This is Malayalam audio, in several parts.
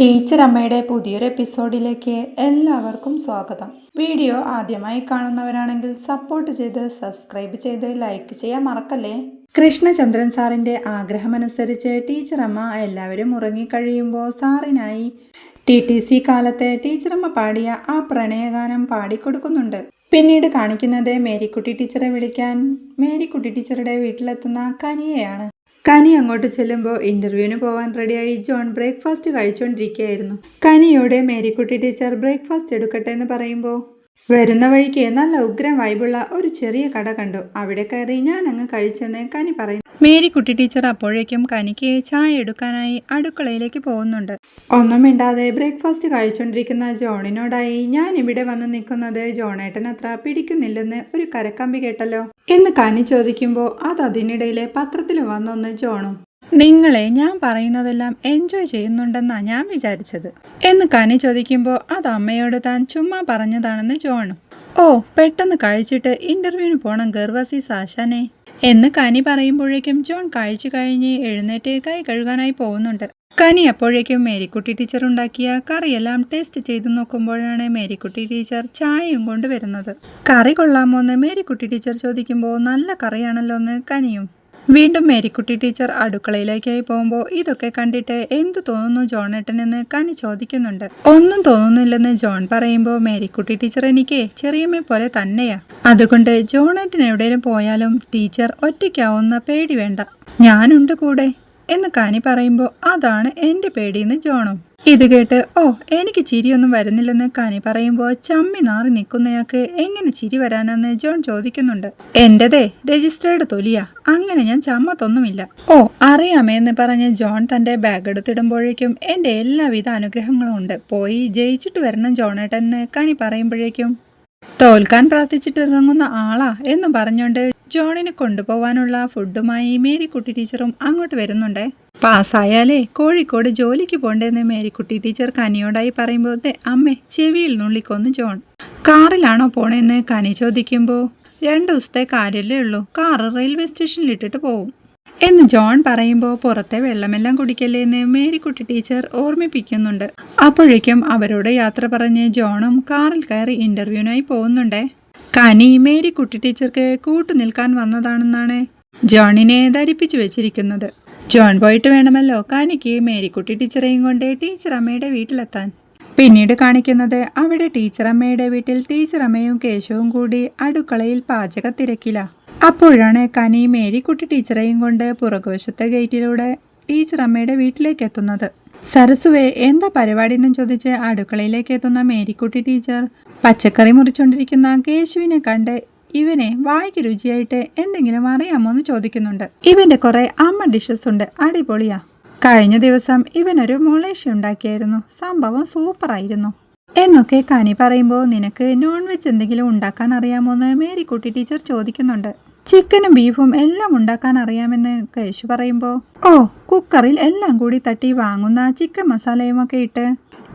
ടീച്ചർ അമ്മയുടെ പുതിയൊരു എപ്പിസോഡിലേക്ക് എല്ലാവർക്കും സ്വാഗതം. വീഡിയോ ആദ്യമായി കാണുന്നവരാണെങ്കിൽ സപ്പോർട്ട് ചെയ്ത് സബ്സ്ക്രൈബ് ചെയ്ത് ലൈക്ക് ചെയ്യാൻ മറക്കല്ലേ? കൃഷ്ണചന്ദ്രൻ സാറിന്റെ ആഗ്രഹമനുസരിച്ച് ടീച്ചർ അമ്മ എല്ലാവരും ഉറങ്ങിക്കഴിയുമ്പോൾ സാറിനായി ടി ടി സി കാലത്തെ ടീച്ചറമ്മ പാടിയ ആ പ്രണയഗാനം പാടിക്കൊടുക്കുന്നുണ്ട്. പിന്നീട് കാണിക്കുന്നത് മേരിക്കുട്ടി ടീച്ചറെ വിളിക്കാൻ. മേരിക്കുട്ടി ടീച്ചറുടെ വീട്ടിലെത്തുന്ന കനിയയാണ്. കനി അങ്ങോട്ട് ചെല്ലുമ്പോൾ ഇന്റർവ്യൂവിന് പോകാൻ റെഡിയായി ജോൺ ബ്രേക്ക്ഫാസ്റ്റ് കഴിച്ചുകൊണ്ടിരിക്കുകയായിരുന്നു കനിയോടെ മേരിക്കുട്ടി ടീച്ചർ ബ്രേക്ക്ഫാസ്റ്റ് എടുക്കട്ടെ എന്ന് പറയുമ്പോൾ വരുന്ന വഴിക്ക് നല്ല ഉഗ്രം വൈബുള്ള ഒരു ചെറിയ കട കണ്ടു. അവിടെ കയറി ഞാൻ അങ്ങ് കഴിച്ചെന്ന് കനി പറയുന്നു. മേരിക്കുട്ടി ടീച്ചർ അപ്പോഴേക്കും കനിക്ക് ചായ എടുക്കാനായി അടുക്കളയിലേക്ക് പോകുന്നുണ്ട്. ഒന്നും മിണ്ടാതെ ബ്രേക്ക്ഫാസ്റ്റ് കഴിച്ചുകൊണ്ടിരിക്കുന്ന ജോണിനോടായി ഞാൻ ഇവിടെ വന്ന് നിൽക്കുന്നത് ജോണേട്ടൻ അത്ര പിടിക്കുന്നില്ലെന്ന് ഒരു കരക്കമ്പി കേട്ടല്ലോ? എന്ന് കനി ചോദിക്കുമ്പോൾ അത് അതിനിടയിലെ പത്രത്തിൽ വന്നൊന്ന് ജോണും നിങ്ങളെ ഞാൻ പറയുന്നതെല്ലാം എൻജോയ് ചെയ്യുന്നുണ്ടെന്നാ ഞാൻ വിചാരിച്ചത്. എന്ന് കനി ചോദിക്കുമ്പോൾ അത് അമ്മയോട് താൻ ചുമ്മാ പറഞ്ഞതാണെന്ന് ജോണും. ഓ പെട്ടെന്ന് കഴിച്ചിട്ട് ഇന്റർവ്യൂവിന് പോണം ഗർവസി സാശാനെ. എന്ന് കനി പറയുമ്പോഴേക്കും ജോൺ കഴിച്ചു കഴിഞ്ഞ് എഴുന്നേറ്റ് കൈ കഴുകാനായി പോകുന്നുണ്ട്. കനി അപ്പോഴേക്കും മേരിക്കുട്ടി ടീച്ചർ ഉണ്ടാക്കിയ കറിയെല്ലാം ടേസ്റ്റ് ചെയ്തു നോക്കുമ്പോഴാണ് മേരിക്കുട്ടി ടീച്ചർ ചായയും കൊണ്ടുവരുന്നത്. കറി കൊള്ളാമോ എന്ന് മേരിക്കുട്ടി ടീച്ചർ ചോദിക്കുമ്പോൾ നല്ല കറിയാണല്ലോ എന്ന് കനിയും വീണ്ടും മേരിക്കുട്ടി ടീച്ചർ അടുക്കളയിലേക്കായി പോകുമ്പോൾ ഇതൊക്കെ കണ്ടിട്ട് എന്തു തോന്നുന്നു ജോണേട്ടൻ എന്ന് കനി ചോദിക്കുന്നുണ്ട്. ഒന്നും തോന്നുന്നില്ലെന്ന് ജോൺ പറയുമ്പോൾ മേരിക്കുട്ടി ടീച്ചർ എനിക്ക് ചെറിയമ്മ പോലെ തന്നെയാ. അതുകൊണ്ട് ജോണേട്ടൻ എവിടെയും പോയാലും ടീച്ചർ ഒറ്റയ്ക്കാവുന്ന പേടി വേണ്ട. ഞാനുണ്ട് കൂടെ. എന്ന് കാനി പറയുമ്പോൾ അതാണ് എന്റെ പേടിയെന്ന് ജോണും. ഇത് കേട്ട് ഓ എനിക്ക് ചിരിയൊന്നും വരുന്നില്ലെന്ന് കാനി പറയുമ്പോൾ ചമ്മി നാറി നിൽക്കുന്നയാൾക്ക് എങ്ങനെ ചിരി വരാനാന്ന് ജോൺ ചോദിക്കുന്നുണ്ട്. എന്റെതേ രജിസ്റ്റേർഡ് തൊലിയാ. അങ്ങനെ ഞാൻ ചമ്മത്തൊന്നുമില്ല. ഓ അറിയാമേന്ന് പറഞ്ഞ് ജോൺ തന്റെ ബാഗ് എടുത്തിടുമ്പോഴേക്കും എന്റെ എല്ലാവിധ അനുഗ്രഹങ്ങളും ഉണ്ട്. പോയി ജയിച്ചിട്ട് വരണം ജോണേട്ടൻ എന്ന് കാനി പറയുമ്പോഴേക്കും തോൽക്കാൻ പ്രാർത്ഥിച്ചിട്ട് ഇറങ്ങുന്ന ആളാ എന്നും പറഞ്ഞുകൊണ്ട് ജോണിനെ കൊണ്ടുപോവാനുള്ള ഫുഡുമായി മേരിക്കുട്ടി ടീച്ചറും അങ്ങോട്ട് വരുന്നുണ്ടേ. പാസ്സായാലേ കോഴിക്കോട് ജോലിക്ക് പോണ്ടേന്ന് മേരിക്കുട്ടി ടീച്ചർ കനിയോടായി പറയുമ്പോൾ അമ്മ ചെവിയിൽ നുള്ളിക്കൊന്നു ജോൺ. കാറിലാണോ പോണേന്ന് കനി ചോദിക്കുമ്പോൾ രണ്ടു ദിവസത്തെ കാര്യമല്ലേ ഉള്ളൂ കാറ് റെയിൽവേ സ്റ്റേഷനിൽ ഇട്ടിട്ട് പോവും. എന്ന് ജോൺ പറയുമ്പോൾ പുറത്തെ വെള്ളമെല്ലാം കുടിക്കല്ലേ എന്ന് മേരിക്കുട്ടി ടീച്ചർ ഓർമ്മിപ്പിക്കുന്നുണ്ട്. അപ്പോഴേക്കും അവരോട് യാത്ര പറഞ്ഞ് ജോണും കാറിൽ കയറി ഇന്റർവ്യൂവിനായി പോകുന്നുണ്ടേ. കനി മേരിക്കുട്ടി ടീച്ചർക്ക് കൂട്ടു നിൽക്കാൻ വന്നതാണെന്നാണ് ജോണിനെ ധരിപ്പിച്ചു വെച്ചിരിക്കുന്നത്. ജോൺ പോയിട്ട് വേണമല്ലോ കാനിക്ക് മേരിക്കുട്ടി ടീച്ചറെയും കൊണ്ട് ടീച്ചർ അമ്മയുടെ വീട്ടിലെത്താൻ. പിന്നീട് കാണിക്കുന്നത് അവിടെ ടീച്ചർ അമ്മയുടെ വീട്ടിൽ ടീച്ചർ അമ്മയും കേശവും കൂടി അടുക്കളയിൽ പാചക തിരക്കില. അപ്പോഴാണ് കനി മേരിക്കുട്ടി ടീച്ചറെയും കൊണ്ട് പുറകുവശത്തെ ഗേറ്റിലൂടെ ടീച്ചർ അമ്മയുടെ വീട്ടിലേക്ക് എത്തുന്നത്. സരസുവെ എന്താ പരിപാടി എന്നും ചോദിച്ച് അടുക്കളയിലേക്ക് എത്തുന്ന മേരിക്കുട്ടി ടീച്ചർ പച്ചക്കറി മുറിച്ചുകൊണ്ടിരിക്കുന്ന കേശുവിനെ കണ്ട് ഇവനെ വായിക്ക് രുചിയായിട്ട് എന്തെങ്കിലും അറിയാമോ എന്ന് ചോദിക്കുന്നുണ്ട്. ഇവന്റെ കുറെ അമ്മ ഡിഷസ് ഉണ്ട്. അടിപൊളിയാ. കഴിഞ്ഞ ദിവസം ഇവനൊരു മൊളേഷ ഉണ്ടാക്കിയായിരുന്നു. സംഭവം സൂപ്പറായിരുന്നു എന്നൊക്കെ കനി പറയുമ്പോൾ നിനക്ക് നോൺ വെജ് എന്തെങ്കിലും ഉണ്ടാക്കാൻ അറിയാമോ എന്ന് മേരിക്കുട്ടി ടീച്ചർ ചോദിക്കുന്നുണ്ട്. ചിക്കനും ബീഫും എല്ലാം ഉണ്ടാക്കാൻ അറിയാമെന്ന് കേശു പറയുമ്പോൾ ഓ കുക്കറിൽ എല്ലാം കൂടി തട്ടി വാങ്ങുന്ന ചിക്കൻ മസാലയും ഒക്കെ ഇട്ട്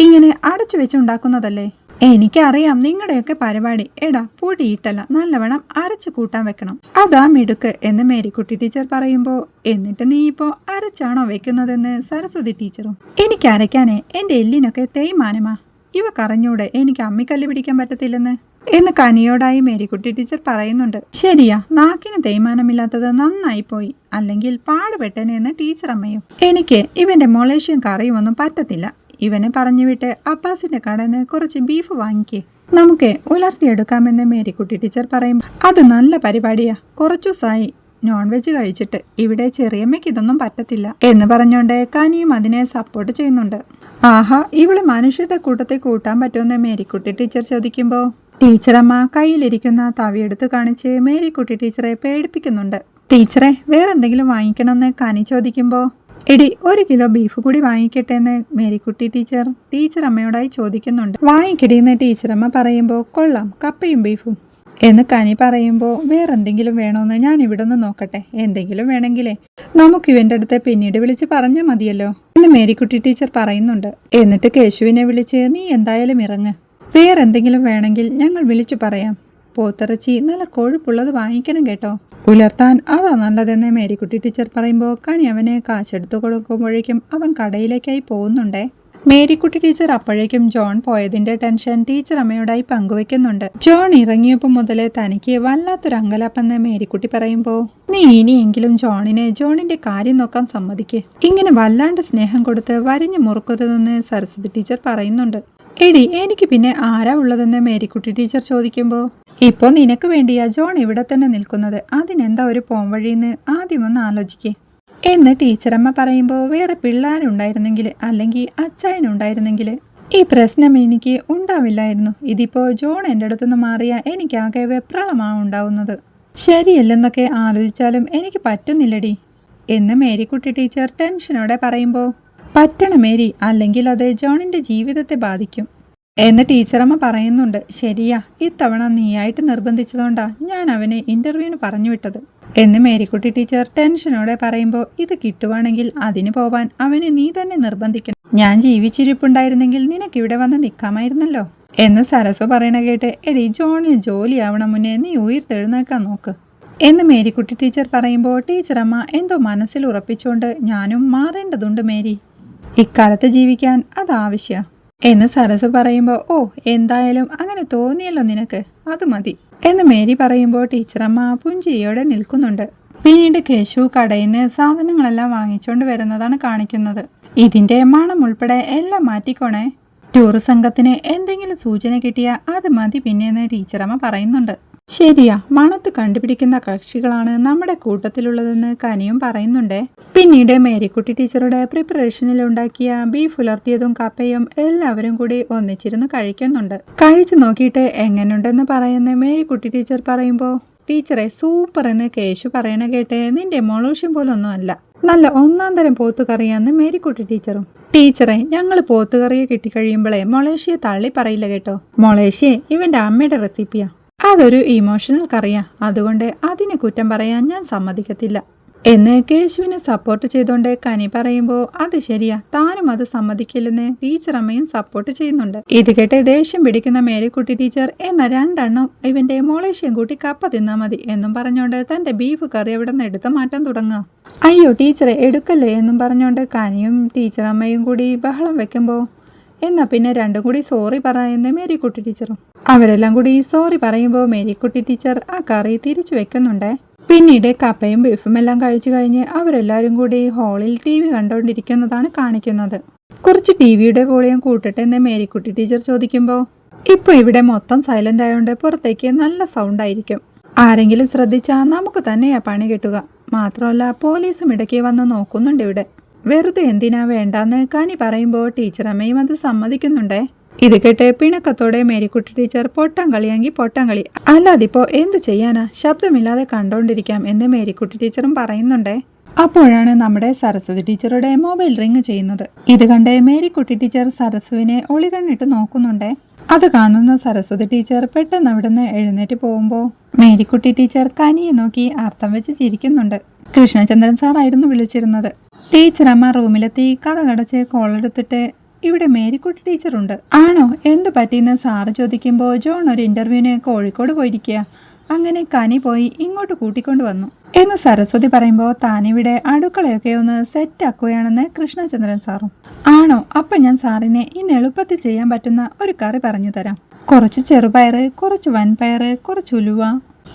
ഇങ്ങനെ അടച്ചു വെച്ചുണ്ടാക്കുന്നതല്ലേ എനിക്കറിയാം നിങ്ങളുടെയൊക്കെ പരിപാടി. എടാ പൊടിയിട്ടല്ല നല്ലവണ്ണം അരച്ചു കൂട്ടാൻ വെക്കണം. അതാ മിടുക്ക് എന്ന് മേരിക്കുട്ടി ടീച്ചർ പറയുമ്പോൾ എന്നിട്ട് നീ ഇപ്പോ അരച്ചാണോ വെക്കുന്നതെന്ന് സരസ്വതി ടീച്ചറും. എനിക്ക് അരയ്ക്കാനേ എന്റെ എല്ലിനൊക്കെ തേയ്മാനമാ ഇവ കറഞ്ഞൂടെ എനിക്ക് അമ്മിക്കല്ല് പിടിക്കാൻ പറ്റത്തില്ലെന്ന്. എന്ന് കനിയോടായി മേരിക്കുട്ടി ടീച്ചർ പറയുന്നുണ്ട്. ശരിയാ നാക്കിന് തേയ്മാനമില്ലാത്തത് നന്നായി പോയി അല്ലെങ്കിൽ പാടുപെട്ടനെന്ന് ടീച്ചർ അമ്മയും എനിക്ക് ഇവന്റെ മൊളേഷ്യൻ കറിയും ഒന്നും പറ്റത്തില്ല. ഇവനെ പറഞ്ഞു വിട്ട് അപ്പാസിന്റെ കടയിൽ കുറച്ച് ബീഫ് വാങ്ങിക്കേ. നമുക്ക് ഉലർത്തിയെടുക്കാമെന്ന് മേരിക്കുട്ടി ടീച്ചർ പറയും. അത് നല്ല പരിപാടിയാ. കുറച്ചു ദിവസമായി നോൺ വെജ് കഴിച്ചിട്ട് ഇവിടെ ചെറിയമ്മയ്ക്ക് ഇതൊന്നും പറ്റത്തില്ല എന്ന് പറഞ്ഞുകൊണ്ട് കനിയും അതിനെ സപ്പോർട്ട് ചെയ്യുന്നുണ്ട്. ആഹാ ഇവൾ മനുഷ്യരുടെ കൂട്ടത്തെ കൂട്ടാൻ പറ്റുമെന്ന് മേരിക്കുട്ടി ടീച്ചർ ചോദിക്കുമ്പോൾ ടീച്ചറമ്മ കയ്യിലിരിക്കുന്ന തവിയെടുത്ത് കാണിച്ച് മേരിക്കുട്ടി ടീച്ചറെ പേടിപ്പിക്കുന്നുണ്ട്. ടീച്ചറെ വേറെന്തെങ്കിലും വാങ്ങിക്കണമെന്ന് കനി ചോദിക്കുമ്പോൾ എടി ഒരു കിലോ ബീഫ് കൂടി വാങ്ങിക്കട്ടെ എന്ന് മേരിക്കുട്ടി ടീച്ചർ ടീച്ചർ അമ്മയോടായി ചോദിക്കുന്നുണ്ട്. വാങ്ങിക്കടി എന്ന് ടീച്ചറമ്മ പറയുമ്പോൾ കൊള്ളാം കപ്പയും ബീഫും എന്ന് കനി പറയുമ്പോൾ വേറെന്തെങ്കിലും വേണോന്ന് ഞാൻ ഇവിടെ നിന്ന് നോക്കട്ടെ എന്തെങ്കിലും വേണമെങ്കിലേ നമുക്ക് ഇവന്റെ അടുത്ത് പിന്നീട് വിളിച്ച് പറഞ്ഞാൽ മതിയല്ലോ. എന്ന് മേരിക്കുട്ടി ടീച്ചർ പറയുന്നുണ്ട്. എന്നിട്ട് കേശുവിനെ വിളിച്ച് നീ എന്തായാലും ഇറങ്ങ്. വേറെന്തെങ്കിലും വേണമെങ്കിൽ ഞങ്ങൾ വിളിച്ചു പറയാം. പോത്തിറച്ചി നല്ല കൊഴുപ്പുള്ളത് വാങ്ങിക്കണം കേട്ടോ. ഉലർത്താൻ അതാ നല്ലതെന്ന് മേരിക്കുട്ടി ടീച്ചർ പറയുമ്പോൾ കനി അവന് കാശെടുത്ത് കൊടുക്കുമ്പോഴേക്കും അവൻ കടയിലേക്കായി പോകുന്നുണ്ടേ. മേരിക്കുട്ടി ടീച്ചർ അപ്പോഴേക്കും ജോൺ പോയതിന്റെ ടെൻഷൻ ടീച്ചർ അമ്മയോടായി പങ്കുവെക്കുന്നുണ്ട്. ജോൺ ഇറങ്ങിയപ്പോൾ മുതലേ തനിക്ക് വല്ലാത്തൊരു അങ്കലാപ്പെന്ന് മേരിക്കുട്ടി പറയുമ്പോൾ നീ ഇനിയെങ്കിലും ജോണിനെ ജോണിന്റെ കാര്യം നോക്കാൻ സമ്മതിക്ക്. ഇങ്ങനെ വല്ലാണ്ട് സ്നേഹം കൊടുത്ത് വരിഞ്ഞു മുറുക്കരുതെന്ന് സരസ്വതി ടീച്ചർ പറയുന്നുണ്ട്. എടി എനിക്ക് പിന്നെ ആരാ ഉള്ളതെന്ന് മേരിക്കുട്ടി ടീച്ചർ ചോദിക്കുമ്പോൾ ഇപ്പോൾ നിനക്ക് വേണ്ടിയാ ജോൺ ഇവിടെ തന്നെ നിൽക്കുന്നത്. അതിനെന്താ ഒരു പോംവഴിയെന്ന് ആദ്യം ഒന്ന് ആലോചിക്കേ. എന്ന് ടീച്ചറമ്മ പറയുമ്പോൾ വേറെ പിള്ളേരുണ്ടായിരുന്നെങ്കിൽ അല്ലെങ്കിൽ അച്ചായനുണ്ടായിരുന്നെങ്കിൽ ഈ പ്രശ്നം എനിക്ക് ഉണ്ടാവില്ലായിരുന്നു. ഇതിപ്പോൾ ജോൺ എന്റെ അടുത്തുനിന്ന് മാറിയ എനിക്കാകെ വെപ്രളമാണ് ഉണ്ടാവുന്നത്. ശരിയല്ലെന്നൊക്കെ ആലോചിച്ചാലും എനിക്ക് പറ്റുന്നില്ലടി. എന്ന് മേരിക്കുട്ടി ടീച്ചർ ടെൻഷനോടെ പറയുമ്പോൾ പറ്റണം മേരി അല്ലെങ്കിൽ അത് ജോണിന്റെ ജീവിതത്തെ ബാധിക്കും. എന്ന് ടീച്ചറമ്മ പറയുന്നുണ്ട്. ശരിയാ ഇത്തവണ നീയായിട്ട് നിർബന്ധിച്ചതുകൊണ്ടാ ഞാൻ അവനെ ഇന്റർവ്യൂവിന് പറഞ്ഞു വിട്ടത്. എന്ന് മേരിക്കുട്ടി ടീച്ചർ ടെൻഷനോടെ പറയുമ്പോൾ ഇത് കിട്ടുവാണെങ്കിൽ അതിന് പോവാൻ അവനെ നീ തന്നെ നിർബന്ധിക്കണം. ഞാൻ ജീവിച്ചിരിപ്പുണ്ടായിരുന്നെങ്കിൽ നിനക്ക് ഇവിടെ വന്ന് നിൽക്കാമായിരുന്നല്ലോ എന്ന് സരസു പറയണ കേട്ട് എടി ജോണിന് ജോലിയാവണം മുന്നേ നീ ഉയർത്തെഴുന്നേക്കാൻ നോക്ക്. എന്ന് മേരിക്കുട്ടി ടീച്ചർ പറയുമ്പോൾ ടീച്ചറമ്മ എന്തോ മനസ്സിൽ ഉറപ്പിച്ചുകൊണ്ട് ഞാനും മാറേണ്ടതുണ്ട് മേരി. ഇക്കാലത്ത് ജീവിക്കാൻ അത് ആവശ്യ എന്ന് സരസ് പറയുമ്പോൾ ഓ എന്തായാലും അങ്ങനെ തോന്നിയല്ലോ നിനക്ക് അത് മതി എന്ന് മേരി പറയുമ്പോൾ ടീച്ചറമ്മ പുഞ്ചിരിയോടെ നിൽക്കുന്നുണ്ട്. പിന്നീട് കേശു കടയിൽ നിന്ന് സാധനങ്ങളെല്ലാം വാങ്ങിച്ചുകൊണ്ട് വരുന്നതാണ് കാണിക്കുന്നത്. ഇതിന്റെ മണം ഉൾപ്പെടെ എല്ലാം മാറ്റിക്കോണേ. ടൂർ സംഘത്തിന് എന്തെങ്കിലും സൂചന കിട്ടിയാൽ അത് മതി പിന്നെയെന്ന് ടീച്ചറമ്മ പറയുന്നുണ്ട്. ശരിയാ മണത്ത് കണ്ടുപിടിക്കുന്ന കക്ഷികളാണ് നമ്മുടെ കൂട്ടത്തിലുള്ളതെന്ന് കനിയും പറയുന്നുണ്ടേ. പിന്നീട് മേരിക്കുട്ടി ടീച്ചറുടെ പ്രിപ്പറേഷനിൽ ഉണ്ടാക്കിയ ബീഫ് ഉലർത്തിയതും കപ്പയും എല്ലാവരും കൂടി ഒന്നിച്ചിരുന്ന് കഴിക്കുന്നുണ്ട്. കഴിച്ചു നോക്കിയിട്ട് എങ്ങനെയുണ്ടെന്ന് പറയുന്ന മേരിക്കുട്ടി ടീച്ചർ പറയുമ്പോൾ ടീച്ചറെ സൂപ്പർ എന്ന് കേശു പറയണ കേട്ട് നിന്റെ മോളൂഷ്യം പോലൊന്നും അല്ല. നല്ല ഒന്നാം തരം പോത്തുകറിയാന്ന് മേരിക്കുട്ടി ടീച്ചറും. ടീച്ചറെ ഞങ്ങൾ പോത്തുകറിയെ കിട്ടിക്കഴിയുമ്പോഴേ മൊളേഷ്യയെ തള്ളി പറയില്ല കേട്ടോ. മൊളേഷ്യയെ ഇവന്റെ അമ്മയുടെ റെസിപ്പിയാ. അതൊരു ഇമോഷണൽ കറിയാ. അതുകൊണ്ട് അതിന് കുറ്റം പറയാൻ ഞാൻ സമ്മതിക്കത്തില്ല. എന്ന് കേശുവിനെ സപ്പോർട്ട് ചെയ്തുകൊണ്ട് കനി പറയുമ്പോൾ അത് ശരിയാ. താനും അത് സമ്മതിക്കില്ലെന്ന് ടീച്ചർ അമ്മയും സപ്പോർട്ട് ചെയ്യുന്നുണ്ട്. ഇത് കേട്ട് ദേഷ്യം പിടിക്കുന്ന മേരിക്കുട്ടി ടീച്ചർ എന്ന രണ്ടെണ്ണം ഇവന്റെ മോളേഷ്യം കൂട്ടി കപ്പ തിന്നാ മതി എന്നും പറഞ്ഞുകൊണ്ട് തന്റെ ബീഫ് കറി അവിടെ നിന്ന് എടുത്ത് മാറ്റാൻ തുടങ്ങുക അയ്യോ ടീച്ചറെ എടുക്കല്ലേ എന്നും പറഞ്ഞുകൊണ്ട് കനിയും ടീച്ചർ അമ്മയും കൂടി ബഹളം വെക്കുമ്പോൾ എന്നാ പിന്നെ രണ്ടും കൂടി സോറി പറയുന്ന മേരിക്കുട്ടി ടീച്ചറും അവരെല്ലാം കൂടി സോറി പറയുമ്പോൾ മേരിക്കുട്ടി ടീച്ചർ ആ കറി തിരിച്ചു വെക്കുന്നുണ്ടേ. പിന്നീട് കപ്പയും ബീഫും എല്ലാം കഴിച്ചു കഴിഞ്ഞ് അവരെല്ലാവരും കൂടി ഹാളിൽ ടി വി കണ്ടുകൊണ്ടിരിക്കുന്നതാണ് കാണിക്കുന്നത്. കുറച്ച് ടി വിയുടെ വോളിയം കൂട്ടട്ടെ എന്ന് മേരിക്കുട്ടി ടീച്ചർ ചോദിക്കുമ്പോൾ ഇപ്പൊ ഇവിടെ മൊത്തം സൈലന്റ് ആയതുകൊണ്ട് പുറത്തേക്ക് നല്ല സൗണ്ട് ആയിരിക്കും. ആരെങ്കിലും ശ്രദ്ധിച്ചാൽ നമുക്ക് തന്നെയാ പണി കിട്ടുക. മാത്രമല്ല പോലീസും ഇടയ്ക്ക് വന്ന് നോക്കുന്നുണ്ട് ഇവിടെ. വെറുതെ എന്തിനാ വേണ്ടാന്ന് കാനി പറയുമ്പോൾ ടീച്ചർ അമ്മയും അത് സമ്മതിക്കുന്നുണ്ടേ? ഇത് കേട്ട് പിണക്കത്തോടെ മേരിക്കുട്ടി ടീച്ചർ പൊട്ടാൻ കളിയാങ്കി പൊട്ടാൻ കളി. അല്ലാതിപ്പോ എന്ത് ചെയ്യാനാ? ശബ്ദമില്ലാതെ കണ്ടോണ്ടിരിക്കാം എന്ന് മേരിക്കുട്ടി ടീച്ചറും പറയുന്നുണ്ടേ. അപ്പോഴാണ് നമ്മുടെ സരസ്വതി ടീച്ചറുടെ മൊബൈൽ റിങ് ചെയ്യുന്നത്. ഇത് കണ്ട് മേരിക്കുട്ടി ടീച്ചർ സരസുവിനെ ഒളികണ്ണിട്ട് നോക്കുന്നുണ്ടേ. അത് കാണുന്ന സരസ്വതി ടീച്ചർ പെട്ടെന്ന് അവിടുന്ന് എഴുന്നേറ്റ് പോകുമ്പോൾ മേരിക്കുട്ടി ടീച്ചർ കനിയെ നോക്കി അർത്ഥം വെച്ച് ചിരിക്കുന്നുണ്ട്. കൃഷ്ണചന്ദ്രൻ സാറായിരുന്നു വിളിച്ചിരുന്നത്. ടീച്ചർ അമ്മ റൂമിലെത്തി കഥ കടച്ച് കോളെടുത്തിട്ട് ഇവിടെ മേരിക്കുട്ടി ടീച്ചറുണ്ട്. ആണോ? എന്തു പറ്റിയെന്ന് സാറ് ചോദിക്കുമ്പോൾ ജോൺ ഒരു ഇന്റർവ്യൂവിന് കോഴിക്കോട് പോയിരിക്കുക. അങ്ങനെ കനി പോയി ഇങ്ങോട്ട് കൂട്ടിക്കൊണ്ട് വന്നു. എന്ന് സരസ്വതി പറയുമ്പോൾ താനിവിടെ അടുക്കളയൊക്കെ ഒന്ന് സെറ്റാക്കുകയാണെന്ന് കൃഷ്ണചന്ദ്രൻ സാറും. ആണോ? അപ്പം ഞാൻ സാറിനെ ഇന്ന് എളുപ്പത്തിൽ ചെയ്യാൻ പറ്റുന്ന ഒരു കറി പറഞ്ഞു തരാം. കുറച്ച് ചെറുപയർ കുറച്ച് വൻപയർ കുറച്ച് ഉലുവ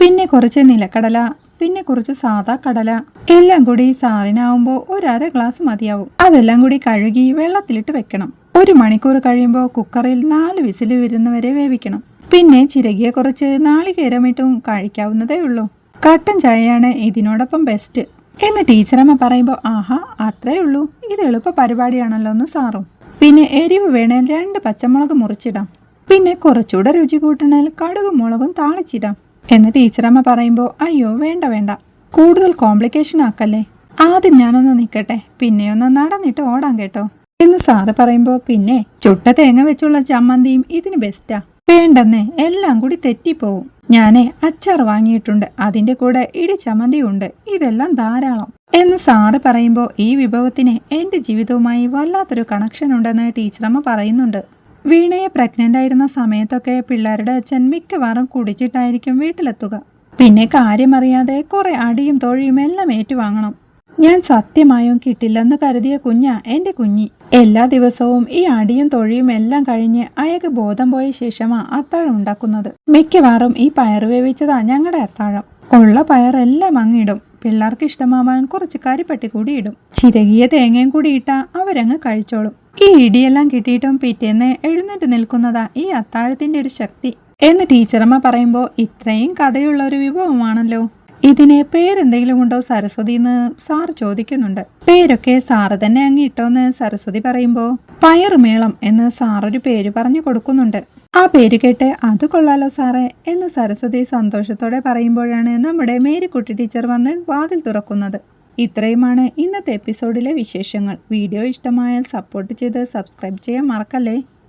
പിന്നെ കുറച്ച് നിലക്കടല പിന്നെ കുറച്ച് സാധാ കടല. എല്ലാം കൂടി സാറിനാവുമ്പോൾ ഒരു അര ഗ്ലാസ് മതിയാവും. അതെല്ലാം കൂടി കഴുകി വെള്ളത്തിലിട്ട് വെക്കണം. ഒരു മണിക്കൂർ കഴിയുമ്പോൾ കുക്കറിൽ നാല് വിസിൽ വരുന്നവരെ വേവിക്കണം. പിന്നെ ചിരകിയ കുറച്ച് നാളികേരമിട്ടും കഴിക്കാവുന്നതേ ഉള്ളൂ. കട്ടൻ ചായയാണ് ഇതിനോടൊപ്പം ബെസ്റ്റ് എന്ന് ടീച്ചറമ്മ പറയുമ്പോൾ ആഹാ അത്രേ ഉള്ളൂ. ഇത് എളുപ്പ പരിപാടിയാണല്ലോ എന്ന് സാറും. പിന്നെ എരിവ് വേണേൽ രണ്ട് പച്ചമുളക് മുറിച്ചിടാം. പിന്നെ കുറച്ചുകൂടെ രുചി കൂട്ടണേൽ കടുകും മുളകും താളിച്ചിടാം. എന്ന് ടീച്ചറമ്മ പറയുമ്പോൾ അയ്യോ വേണ്ട വേണ്ട. കൂടുതൽ കോംപ്ലിക്കേഷൻ ആക്കല്ലേ. ആദ്യം ഞാനൊന്ന് നിൽക്കട്ടെ പിന്നെ ഒന്ന് നടന്നിട്ട് ഓടാം കേട്ടോ. എന്ന് സാറ് പറയുമ്പോൾ പിന്നെ ചുട്ട തേങ്ങ വെച്ചുള്ള ചമ്മന്തിയും ഇതിന് ബെസ്റ്റാ വേണ്ടെന്നേ എല്ലാം കൂടി തെറ്റിപ്പോവും. ഞാനേ അച്ചാർ വാങ്ങിയിട്ടുണ്ട്. അതിന്റെ കൂടെ ഇടി ചമ്മന്തിയുണ്ട്. ഇതെല്ലാം ധാരാളം. എന്ന് സാറ് പറയുമ്പോൾ ഈ വിഭവത്തിന് എന്റെ ജീവിതവുമായി വല്ലാത്തൊരു കണക്ഷൻ ഉണ്ടെന്ന് ടീച്ചറമ്മ പറയുന്നുണ്ട്. വീണയെ പ്രഗ്നന്റ് ആയിരുന്ന സമയത്തൊക്കെ പിള്ളേരുടെ അച്ഛൻ മിക്കവാറും കുടിച്ചിട്ടായിരിക്കും വീട്ടിലെത്തുക. പിന്നെ കാര്യമറിയാതെ കുറെ അടിയും തൊഴിയും എല്ലാം ഏറ്റുവാങ്ങണം. ഞാൻ സത്യമായും കിട്ടില്ലെന്ന് കരുതിയ കുഞ്ഞ എന്റെ കുഞ്ഞി. എല്ലാ ദിവസവും ഈ അടിയും തൊഴിയും എല്ലാം കഴിഞ്ഞ് അയാൾക്ക് ബോധം പോയ ശേഷമാ അത്താഴം ഉണ്ടാക്കുന്നത്. മിക്കവാറും ഈ പയർ വേവിച്ചതാ ഞങ്ങളുടെ അത്താഴം. ഉള്ള പയറെല്ലാം അങ്ങിടും പിള്ളേർക്ക് ഇഷ്ടമാവാൻ കുറച്ച് കരിപ്പട്ടി കൂടി ഇടും. ചിരകിയ തേങ്ങയും കൂടി ഇട്ടാ അവരങ്ങ് കഴിച്ചോളും. ഈ ഇടിയെല്ലാം കിട്ടിയിട്ടും പിറ്റേന്ന് എഴുന്നേറ്റ് നിൽക്കുന്നതാ ഈ അത്താഴത്തിന്റെ ഒരു ശക്തി. എന്ന് ടീച്ചറമ്മ പറയുമ്പോൾ ഇത്രയും കഥയുള്ള ഒരു വിഭവമാണല്ലോ. ഇതിന് പേരെന്തെങ്കിലും ഉണ്ടോ സരസ്വതി എന്ന് സാർ ചോദിക്കുന്നുണ്ട്. പേരൊക്കെ സാറ് തന്നെ അങ്ങ് ഇട്ടോന്ന് സരസ്വതി പറയുമ്പോൾ പയറുമേളം എന്ന് സാറൊരു പേര് പറഞ്ഞു കൊടുക്കുന്നുണ്ട്. ആ പേര് കേട്ട് അത് കൊള്ളാലോ സാറേ എന്ന് സരസ്വതി സന്തോഷത്തോടെ പറയുമ്പോഴാണ് നമ്മുടെ മേരിക്കുട്ടി ടീച്ചർ വന്ന് വാതിൽ തുറക്കുന്നത്. ഇത്രയുമാണ് ഇന്നത്തെ എപ്പിസോഡിലെ വിശേഷങ്ങൾ. വീഡിയോ ഇഷ്ടമായാൽ സപ്പോർട്ട് ചെയ്ത് സബ്സ്ക്രൈബ് ചെയ്യാൻ മറക്കല്ലേ?